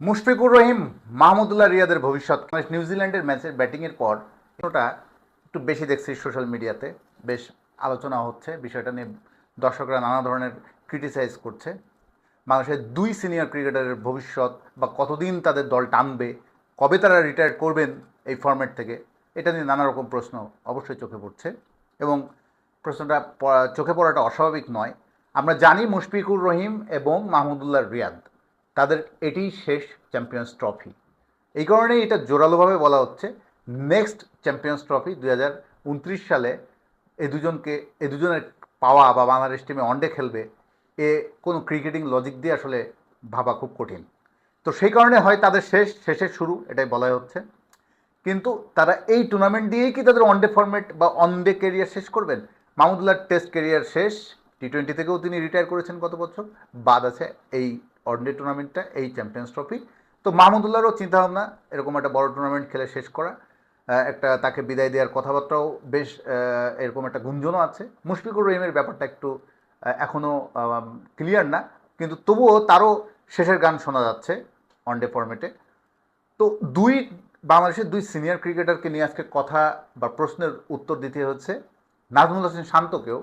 মুশফিকুর রহিম, মাহমুদুল্লাহ রিয়াদের ভবিষ্যৎ। নিউজিল্যান্ডের ম্যাচের ব্যাটিংয়ের পর ওটা একটু বেশি দেখছি সোশ্যাল মিডিয়াতে। বেশ আলোচনা হচ্ছে, বিষয়টা নিয়ে দর্শকরা নানা ধরনের ক্রিটিসাইজ করছে। বাংলাদেশের দুই সিনিয়র ক্রিকেটারের ভবিষ্যৎ বা কতদিন তাদের দল টানবে, কবে তারা রিটায়ার করবেন এই ফরম্যাট থেকে, এটা নিয়ে নানা রকম প্রশ্ন অবশ্যই চোখে পড়ছে। এবং প্রশ্নটা চোখে পড়াটা অস্বাভাবিক নয়। আমরা জানি মুশফিকুর রহিম এবং মাহমুদুল্লাহ রিয়াদ। তাদের এটিই শেষ চ্যাম্পিয়ন্স ট্রফি। এই কারণেই এটা জোরালোভাবে বলা হচ্ছে, নেক্সট চ্যাম্পিয়ন্স ট্রফি হাজার উনত্রিশ সালে এ দুজনকে, এ দুজনের পাওয়া বা বাংলাদেশ টিমে ওয়ানডে খেলবে, এ কোনো ক্রিকেটিং লজিক দিয়ে আসলে ভাবা খুব কঠিন। তো সেই কারণে হয় তাদের শেষ, শেষের শুরু, এটাই বলা হচ্ছে। কিন্তু তারা এই টুর্নামেন্ট দিয়েই কি তাদের ওয়ানডে ফরম্যাট বা ওয়ানডে ক্যারিয়ার শেষ করবেন? মাহমুদুল্লাহ টেস্ট ক্যারিয়ার শেষ টি টোয়েন্টি থেকেও তিনি রিটায়ার করেছেন গত বছর, বাদ আছে এই ওয়ানডে টুর্নামেন্টটা এই চ্যাম্পিয়ন্স ট্রফি তো মাহমুদুল্লাহরও চিন্তাভাবনা, এরকম একটা বড় টুর্নামেন্ট খেলে শেষ করা। একটা তাকে বিদায় দেওয়ার কথাবার্তাও বেশ এরকম একটা গুঞ্জনও আছে। মুশফিকুর রহিমের ব্যাপারটা একটু এখনও ক্লিয়ার না। কিন্তু তবুও তারও শেষের গান শোনা যাচ্ছে ওয়ানডে ফরম্যাটে তো দুই, বাংলাদেশের দুই সিনিয়র ক্রিকেটারকে নিয়ে আজকে কথা বা প্রশ্নের উত্তর দিতে হচ্ছে নাজমুল হোসেন শান্তকেও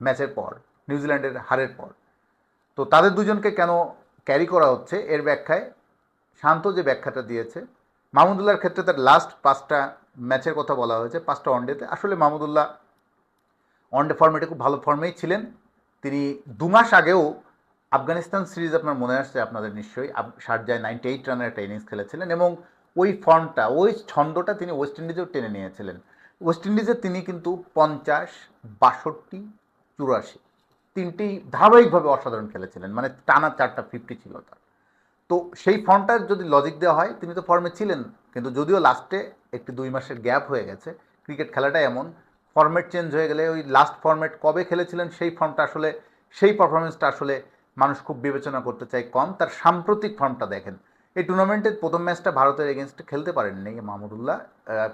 ম্যাচের পর, নিউজিল্যান্ডের হারের পর। তো তাদের দুজনকে কেন ক্যারি করা হচ্ছে এর ব্যাখ্যায়। শান্ত যে ব্যাখ্যাটা দিয়েছে। মাহমুদুল্লাহর ক্ষেত্রে তার লাস্ট পাঁচটা ম্যাচের কথা বলা হয়েছে, পাঁচটা ওয়ানডেতে আসলে মাহমুদুল্লাহ ওয়ানডে ফর্মেটে খুব ভালো ফর্মেই ছিলেন। তিনি দু মাস আগেও আফগানিস্তান সিরিজ আপনার মনে আসছে আপনাদের নিশ্চয়ই। শারজায় নাইনটি এইট রানের একটা ইনিংস খেলেছিলেন এবং ওই ফর্মটা ওই ছন্দটা তিনি ওয়েস্ট ইন্ডিজেও টেনে নিয়েছিলেন। ওয়েস্ট ইন্ডিজে তিনি কিন্তু পঞ্চাশ, বাষট্টি, চুরাশি তিনটেই ধারাবাহিকভাবে অসাধারণ খেলেছিলেন মানে টানা চারটা ফিফটি ছিল তার। তো সেই ফর্মটার যদি লজিক দেওয়া হয়, তিনি তো ফর্মে ছিলেন, কিন্তু যদিও লাস্টে একটি দুই মাসের গ্যাপ হয়ে গেছে ক্রিকেট খেলাটা এমন ফর্মেট চেঞ্জ হয়ে গেলে ওই লাস্ট ফর্মেট কবে খেলেছিলেন, সেই ফর্মটা আসলে, সেই পারফরমেন্সটা আসলে মানুষ খুব বিবেচনা করতে চায় কম। তার সাম্প্রতিক ফর্মটা দেখেন, এই টুর্নামেন্টের প্রথম ম্যাচটা ভারতের এগেনস্টে খেলতে পারেননি মাহমুদুল্লাহ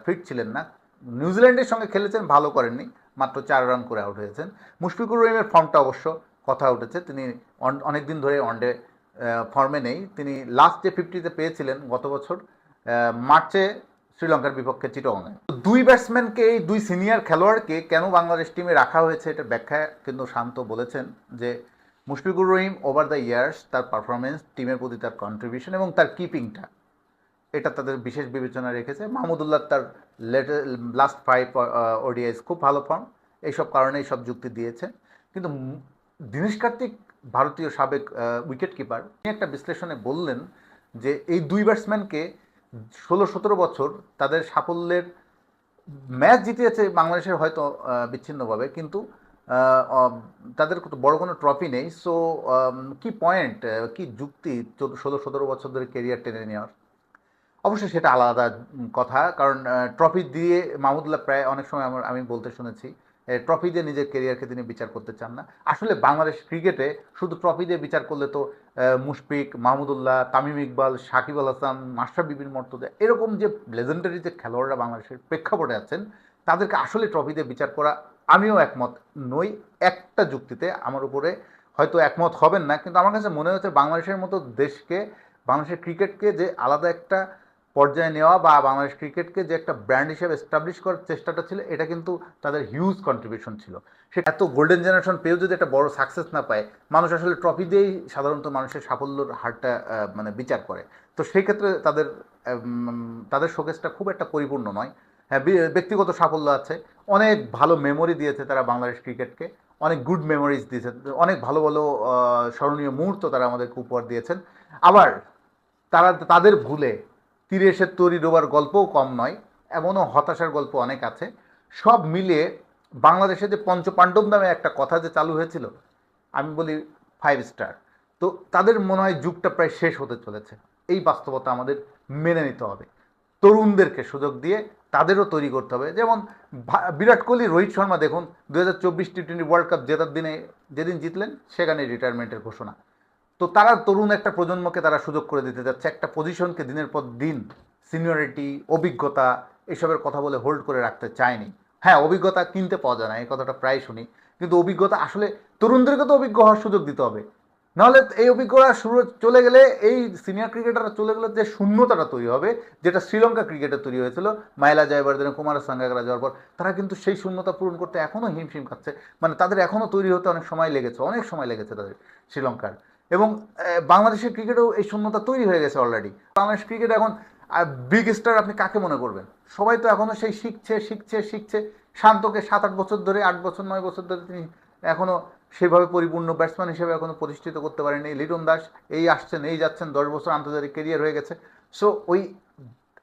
ফিট ছিলেন না। নিউজিল্যান্ডের সঙ্গে খেলেছেন, ভালো করেননি। মাত্র চার রান করে আউট হয়েছেন। মুশফিকুর রহিমের ফর্মটা অবশ্য কথা উঠেছে। তিনি অনেক দিন ধরে ওয়ানডে ফর্মে নেই। তিনি লাস্ট যে ফিফটিতে পেয়েছিলেন গত বছর মার্চে শ্রীলঙ্কার বিপক্ষে চিটংয়ে দুই ব্যাটসম্যানকে এই দুই সিনিয়র খেলোয়াড়কে কেন বাংলাদেশ টিমে রাখা হয়েছে এটা ব্যাখ্যা কিন্তু শান্ত বলেছেন যে Mushfiqur Rahim over the years তার পারফরমেন্স টিমের প্রতি তার কন্ট্রিবিউশন এবং তার কিপিংটা এটা তাদের বিশেষ বিবেচনা রেখেছে। মাহমুদুল্লাহ তার লাস্ট ফাইভ ওডিআইস খুব ভালো ফর্ম এইসব কারণে এইসব যুক্তি দিয়েছে কিন্তু দীনেশ কার্তিক ভারতীয় সাবেক উইকেট কিপার তিনি একটা বিশ্লেষণে বললেন যে এই দুই ব্যাটসম্যানকে ষোলো, সতেরো বছর তাদের সাফল্যের ম্যাচ জিতিয়েছে বাংলাদেশের হয়তো বিচ্ছিন্নভাবে। কিন্তু তাদের কত বড় কোনো ট্রফি নেই। সো কি পয়েন্ট কি যুক্তি ষোলো, সতেরো বছর ধরে কেরিয়ার টেনে নেওয়ার? অবশ্যই সেটা আলাদা কথা। কারণ ট্রফি দিয়ে মাহমুদুল্লাহ প্রায় অনেক সময় আমার, আমি বলতে শুনেছি ট্রফি দিয়ে নিজের কেরিয়ারকে তিনি বিচার করতে চান না। আসলে বাংলাদেশ ক্রিকেটে শুধু ট্রফি দিয়ে বিচার করলে তো মুশফিক, মাহমুদুল্লাহ, তামিম ইকবাল, সাকিব আল হাসান মাস্টার বিবিন মর্তদা, এরকম যে লেজেন্ডারি যে খেলোয়াড়রা বাংলাদেশের প্রেক্ষাপটে আছেন, তাদেরকে আসলে ট্রফি দিয়ে বিচার করা আমিও একমত নই। একটা যুক্তিতে আমার উপরে হয়তো একমত হবেন না, কিন্তু আমার কাছে মনে হচ্ছে বাংলাদেশের মতো দেশকে, বাংলাদেশের ক্রিকেটকে যে আলাদা একটা পর্যায়ে নেওয়া বা বাংলাদেশ ক্রিকেটকে যে একটা ব্র্যান্ড হিসেবে এস্টাবলিশ করার চেষ্টাটা ছিল, এটা কিন্তু তাদের হিউজ কন্ট্রিবিউশন ছিল। সে এত গোল্ডেন জেনারেশন পেয়েও যদি একটা বড় সাকসেস না পায়, মানুষ আসলে ট্রফি দিয়েই সাধারণত মানুষের সাফল্যর হারটা মানে বিচার করে। তো সেই ক্ষেত্রে তাদের তাদের শোকেসটা খুব একটা পরিপূর্ণ নয়। হ্যাঁ ব্যক্তিগত সাফল্য আছে। অনেক ভালো মেমোরি দিয়েছে তারা বাংলাদেশ ক্রিকেটকে। অনেক গুড মেমোরিজ দিয়েছে। অনেক ভালো ভালো স্মরণীয় মুহূর্ত তারা আমাদেরকে উপহার দিয়েছেন। আবার তারা, তাদের ভুলে তীরে এসে তরি ডোবার গল্পও কম নয়, এমনও হতাশার গল্প অনেক আছে। সব মিলিয়ে বাংলাদেশে যে পঞ্চপাণ্ডব নামে একটা কথা যে চালু হয়েছিল, আমি বলি ফাইভ স্টার তো তাদের মনে হয় যুগটা প্রায় শেষ হতে চলেছে। এই বাস্তবতা আমাদের মেনে নিতে হবে। তরুণদেরকে সুযোগ দিয়ে তাদেরও তৈরি করতে হবে। যেমন বিরাট কোহলি, রোহিত শর্মা দেখুন দু হাজার চব্বিশ টি টোয়েন্টি ওয়ার্ল্ড কাপ জেতার দিনে, যেদিন জিতলেন, সেখানে রিটায়ারমেন্টের ঘোষণা। তো তারা তরুণ একটা প্রজন্মকে তারা সুযোগ করে দিতে যাচ্ছে, একটা পজিশনকে দিনের পর দিন সিনিয়রিটি অভিজ্ঞতা এসবের কথা বলে হোল্ড করে রাখতে চায়নি। হ্যাঁ অভিজ্ঞতা কিনতে পাওয়া যায় না, এই কথাটা প্রায় শুনি। কিন্তু অভিজ্ঞতা আসলে তরুণদেরকে তো অভিজ্ঞ হওয়ার সুযোগ দিতে হবে। নাহলে এই অভিজ্ঞতা শুরু চলে গেলে, এই সিনিয়র ক্রিকেটাররা চলে গেলে যে শূন্যতাটা তৈরি হবে, যেটা শ্রীলঙ্কা ক্রিকেটে তৈরি হয়েছিল, মাইলা জয়বর্ধনে, কুমার সাঙ্গাগরা যাওয়ার পর, তারা কিন্তু সেই শূন্যতা পূরণ করতে এখনও হিমশিম খাচ্ছে। মানে তাদের এখনও তৈরি হতে অনেক সময় লেগেছে, অনেক সময় লেগেছে তাদের শ্রীলঙ্কার। এবং বাংলাদেশের ক্রিকেটেও এই শূন্যতা তৈরি হয়ে গেছে অলরেডি বাংলাদেশ ক্রিকেট এখন বিগ স্টার আপনি কাকে মনে করবেন? সবাই তো এখনও সেই শিখছে শিখছে শিখছে। শান্তকে সাত আট বছর ধরে, আট বছর, নয় বছর ধরে তিনি এখনও সেভাবে পরিপূর্ণ ব্যাটসম্যান হিসেবে এখনও প্রতিষ্ঠিত করতে পারেনি লিটন দাস এই আসছেন, এই যাচ্ছেন, দশ বছর আন্তর্জাতিক কেরিয়ার হয়ে গেছে। সো ওই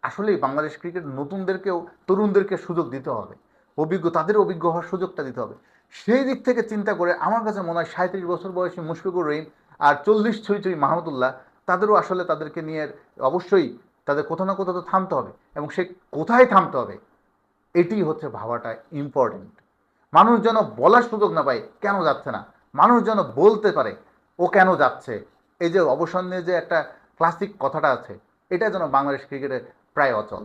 আসলেই বাংলাদেশ ক্রিকেট নতুনদেরকেও, তরুণদেরকে সুযোগ দিতে হবে। অভিজ্ঞ, তাদের অভিজ্ঞ হওয়ার সুযোগটা দিতে হবে। সেই দিক থেকে চিন্তা করে আমার কাছে মনে হয় সাঁত্রিশ বছর বয়সী মুশফিকুর রহিম আর চল্লিশ ছুঁই ছুঁই মাহমুদুল্লাহ, তাদেরও আসলে তাদেরকে নিয়ে অবশ্যই তাদের কোথাও না কোথাও তো থামতে হবে এবং সে কোথায় থামতে হবে এটি হচ্ছে ভাবাটা ইম্পর্টেন্ট মানুষ যেন বলার সুযোগ না পায় কেন যাচ্ছে না, মানুষ যেন বলতে পারে ও কেন যাচ্ছে, এই যে অবসর নিয়ে যে একটা ক্লাসিক কথাটা আছে, এটা যেন বাংলাদেশ ক্রিকেটে প্রায় অচল।